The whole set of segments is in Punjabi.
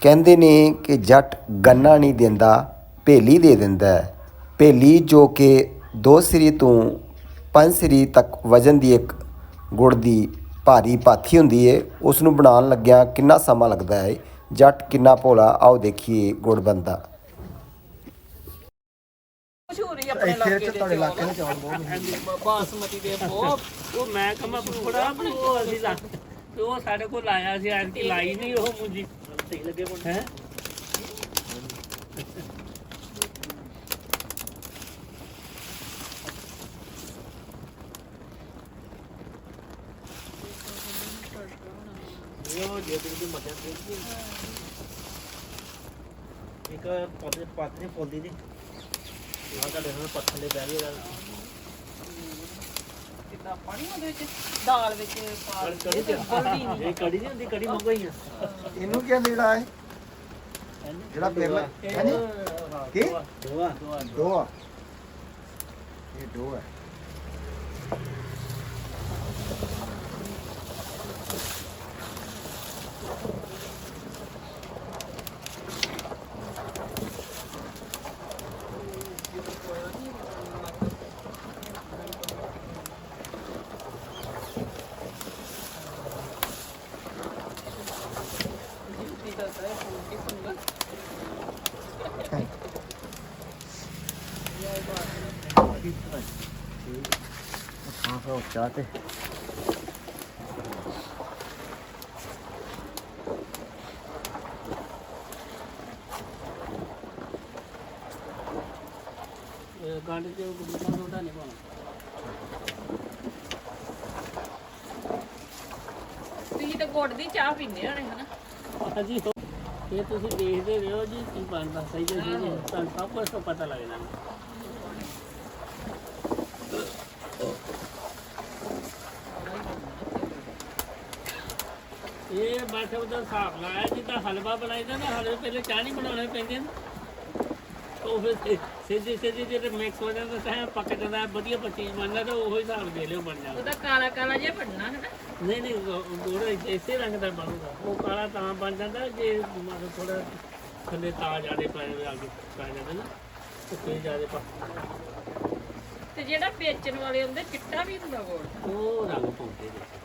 ਕਹਿੰਦੇ ਨੇ ਕਿ ਜੱਟ ਗੰਨਾ ਨਹੀਂ ਦਿੰਦਾ ਭੇਲੀ ਦੇ ਦਿੰਦਾ ਹੈ। ਭੇਲੀ ਜੋ ਕਿ ਦੋ ਸਰੀ ਤੋਂ ਪੰਜ ਸਰੀ ਤੱਕ ਵਜਨ ਦੀ ਇੱਕ ਗੁੜ ਦੀ ਭਾਰੀ ਪਾਥੀ ਹੁੰਦੀ ਹੈ ਉਸ ਨੂੰ ਬਣਾਉਣ ਲੱਗਿਆਂ ਕਿੰਨਾ ਸਮਾਂ ਲੱਗਦਾ ਹੈ ਜੱਟ ਕਿੰਨਾ ਭੋਲਾ? ਆਓ ਦੇਖੀਏ ਗੁੜ ਬੰਦਾ ਮਸ਼ਹੂਰ ਹੀ ਆਪਣੇ ਇਲਾਕੇ ਦੇ ਤੁਹਾਡੇ ਇਲਾਕੇ ਦੇ ਚੌਲ ਬਹੁਤ ਬਾਸਮਤੀ ਦੇ ਬਹੁਤ। ਉਹ ਮੈਂ ਕਮਾ ਫੁੱਫੜਾ ਵੀ ਉਹ ਅਸੀਂ ਲਾ ਤੇ ਉਹ ਸਾਡੇ ਕੋਲ ਆਇਆ ਸੀ ਆਂਟੀ ਲਾਈ ਨਹੀਂ ਉਹ ਮੁੰਜੀ। ਸਹੀ ਲੱਗੇ ਕੋਲ ਹੈ? ਇਹ ਜੇ ਤੇ ਮਦਦ ਦੇ ਇੱਕ ਪਾਤਰੇ ਪਾਤਰੇ ਫੁੱਲਦੀ ਦੀ ਆ ਤੁਹਾਡੇ ਨਾਲ ਪੱਥਰ ਦੇ ਬਹਿ ਗਏ ਪਾਣੀ ਉਹਦੇ ਵਿੱਚ ਦਾਲ ਵਿੱਚ ਪਾ ਕੜੀ ਤੇ ਗਲਦੀ ਨਹੀਂ। ਇਹ ਕੜੀ ਨਹੀਂ ਹੁੰਦੀ ਕੜੀ ਮੰਗੋ ਹੀ ਆ। ਇਹਨੂੰ ਕੀ ਜਿਹੜਾ ਹੈ ਜਿਹੜਾ ਪੇਲਾ ਹਾਂਜੀ ਕੀ? ਦੋਆ। ਡੋਆ ਇਹ ਡੋਆ ਹੈ ਹਾਂ ਚਾਹ ਤੇ ਗੰਢ ਤੇ ਗੁੱਡਾ ਨਹੀਂ ਪਾਉਣਾ ਤੁਸੀਂ ਤਾਂ ਗੁੜ ਦੀ ਚਾਹ ਪੀਂਦੇ ਹੋਣੇ ਹਨਾ? ਹਾਂਜੀ ਇਹ ਤੁਸੀਂ ਦੇਖਦੇ ਰਹੋ ਜੀ ਕੀ ਬਣਦਾ ਸਹੀ ਜੀ ਤੁਹਾਨੂੰ ਸਭ ਕੁਝ ਤੋਂ ਪਤਾ ਲੱਗ ਜਾਣਾ। ਇਹ ਬਸ ਉਹਦਾ ਹਿਸਾਬ ਲਾਇਆ ਜਿੱਦਾਂ ਹਲਵਾ ਬਣਾਈਦਾ ਨਾ ਹਲਵੇ ਪਹਿਲੇ ਚਾਹ ਨਹੀਂ ਬਣਾਉਣੇ ਪੈਂਦੇ ਨੇ। ਉਹ ਫਿਰ ਸਿ- ਸਿੱਧੀ ਸਿੱਧੀ ਜਿਹੜੇ ਮਿਕਸ ਹੋ ਜਾਂਦਾ ਤਾਂ ਐਂ ਪੱਕ ਜਾਂਦਾ ਵਧੀਆ ਚੀਜ਼ ਬਣਦਾ ਤਾਂ ਉਹੋ ਹਿਸਾਬ ਦੇ ਲਿਓ ਬਣ ਜਾਂਦਾ। ਉਹਦਾ ਕਾਲਾ ਕਾਲਾ ਜਿਹਾ ਬਣਨਾ ਹਨਾ? ਨਹੀਂ ਨਹੀਂ ਗੋੜਾ ਇਸੇ ਰੰਗ ਦਾ ਬਣੂਗਾ ਉਹ ਕਾਲਾ ਤਾਂ ਬਣ ਜਾਂਦਾ ਜੇ ਮਨ ਥੋੜਾ ਥੱਲੇ ਤਾਂ ਜਾਦੇ ਪਏ ਹੋਏ ਅੱਗੇ ਪੈ ਜਾਂਦੇ ਨਾ ਤੇ ਫੇਰ ਜਾਦੇ। ਪਾ ਤੇ ਜਿਹੜਾ ਵੇਚਣ ਵਾਲੇ ਹੁੰਦੇ ਚਿੱਟਾ ਵੀ ਹੁੰਦਾ ਗੁੜ ਉਹ ਰੰਗ ਪਾਉਂਦੇ ਨੇ।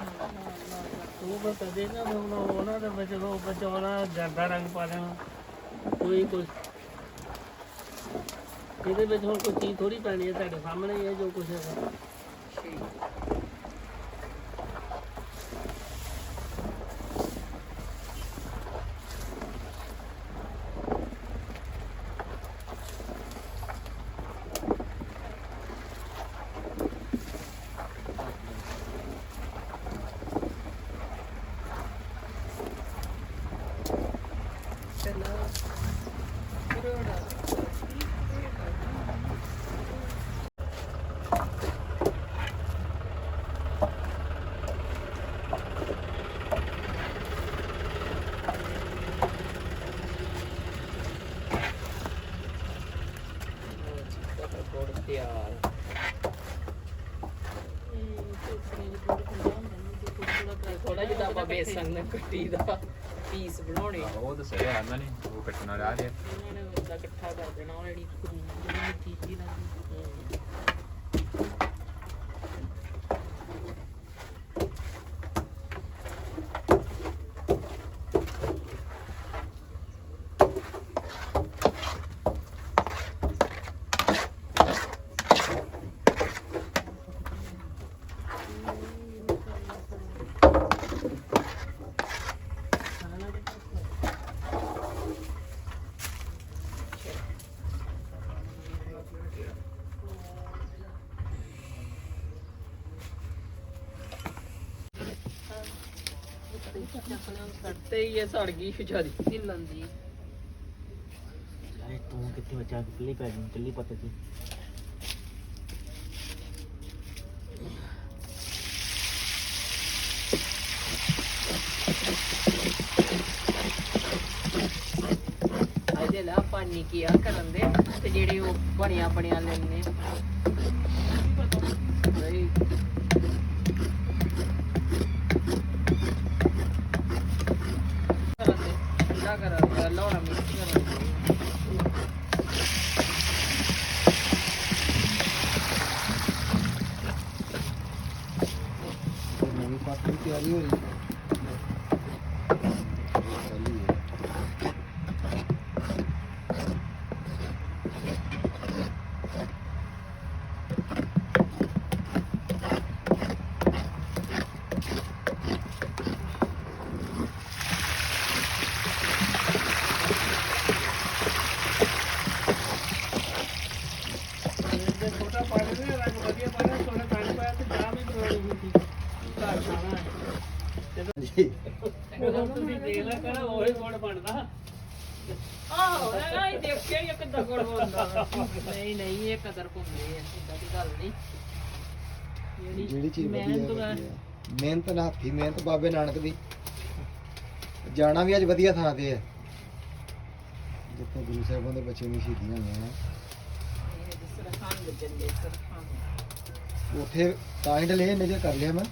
ਉਹ ਬਸ ਕਦੇ ਨਾ ਉਹਨਾਂ ਦੇ ਵਿੱਚ ਉਹ ਬਚਾਉਣਾ ਜਰਦਾ ਰੰਗ ਪਾ ਦੇਣਾ ਕੋਈ ਕੋਈ। ਇਹਦੇ ਵਿੱਚ ਹੁਣ ਕੋਈ ਚੀਜ਼ ਥੋੜੀ ਪੈਣੀ ਹੈ ਤੁਹਾਡੇ ਸਾਹਮਣੇ ਹੀ ਹੈ ਜੋ ਕੁਝ ਹੈਗਾ। ਗੁੜ ਤਿਆਰ ਥੋੜਾ ਜਿਹਾ ਆਪਾਂ ਬੇਸਨ ਨਾਲ ਕੱਟੀ ਦਾ ਪੀਸ ਬਣਾਉਣੇ ਉਹ ਤਾਂ ਸਹੀ ਹੈ ਨਹੀਂ ਉਹ ਕੱਟਣ ਆ ਰਿਹਾ ਉਹਨਾਂ ਨੇ ਉਹਦਾ ਇਕੱਠਾ ਕਰ ਦੇਣਾ ਉਹ ਜਿਹੜੀ ਜਿਹੜੀ ਮਿੱਠੀ ਜੀ ਲੱਗਦੀ। ਤੇ ਇਹ ਸੜ ਗਈ ਵਿਚਾਰੀ। ਹਿੱਲਣ ਦੀ। ਅਰੇ ਤੂੰ ਕਿੱਥੇ ਬੱਚਾ ਕਿੱਲੀ ਪੈ ਗਈ ਕਿੱਲੀ ਪੱਤ ਸੀ ਇਹਦੇ ਲਾ ਪਾਣੀ ਕੀ ਆ ਕਰਨ ਦੇ ਤੇ ਜਿਹੜੇ ਉਹ ਬਣਿਆ ਬਣਿਆ ਲੈਣੇ ਬਈ ਕਰਨ ਦੇ ਥੋੜਾ ਕਰ ਲਾਉਣਾ ਮਿਕਸ ਕਰੋ ਨਵੀਂ ਪੱਤ ਦੀ ਤਿਆਰੀ ਹੋ ਰਹੀ ਜੇ ਛੋਟਾ ਪਾ ਲੈਂਦੇ ਰੰਗ ਵਧੀਆ ਪਾਣਾ ਥੋੜਾ ਪਾਣੀ ਪਾਇਆ ਤੇ ਚਾਹ ਵੀ ਬਣਾਉਣੀ ਹੁੰਦੀ ਘਰ ਖਾਣਾ ਹੈ ਜੀ ਜਦੋਂ ਤੁਸੀਂ ਦੇਖ ਲਿਆ ਕਰ ਉਹੀ ਗੁਣ ਬਣਦਾ। ਆਹੋ ਨਾ ਇਹ ਦੇਖਿਆ ਹੀ ਕਿੱਦਾਂ ਕੋਲ ਹੁੰਦਾ ਨਹੀਂ ਨਹੀਂ ਇਹ ਕਦਰ ਭੁੱਲੇ ਐ ਇਦਾਂ ਦੀ ਗੱਲ ਨਹੀਂ। ਜਿਹੜੀ ਚੀਜ਼ ਵਧੀਆ ਮਿਹਨਤ ਵਧੀਆ। ਦਾ- ਮਿਹਨਤ ਨਾਲ ਹੱਥੀ ਮਿਹਨਤ ਬਾਬੇ ਨਾਨਕ ਦੀ। ਜਾਣਾ ਵੀ ਅੱਜ ਵਧੀਆ ਥਾਂ ਤੇ ਹੈ ਜਿੱਥੇ ਗੁਰੂ ਸਾਹਿਬਾਂ ਦੇ ਬੱਚੇ ਨੂੰ ਸ਼ਹੀਦੀਆਂ ਹੋਈਆਂ ਨੇ। ਇਹ ਜਿਸ ਤਰ੍ਹਾਂ ਖਾਣ ਉੱਥੇ ਤਾਂ ਹੀ ਡਲੇ ਨਜ਼ਰ ਕਰ ਲਿਆ ਮੈਂ।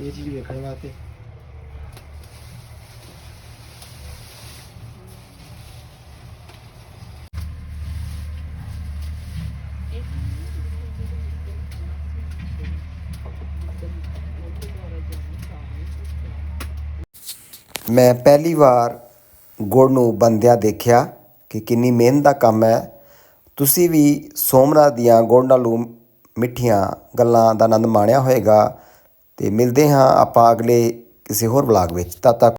ਇਹ ਚੀਜ਼ ਵੇਖਣ ਵਾਸਤੇ। ਮੈਂ ਪਹਿਲੀ ਵਾਰ ਗੁੜ ਨੂੰ ਬੰਦਿਆਂ ਦੇਖਿਆ ਕਿ ਕਿੰਨੀ ਮਿਹਨਤ ਦਾ ਕੰਮ ਹੈ। ਤੁਸੀਂ ਵੀ ਸੋਮਨਾਥ ਦੀਆਂ ਗੁੜ ਨਾਲੋਂ ਮਿੱਠੀਆਂ ਗੱਲਾਂ ਦਾ ਆਨੰਦ ਮਾਣਿਆ ਹੋਵੇਗਾ। ਤੇ ਮਿਲਦੇ ਹਾਂ ਆਪਾਂ ਅਗਲੇ ਕਿਸੇ ਹੋਰ ਵਲੌਗ ਵਿੱਚ। ਤਦ ਤੱਕ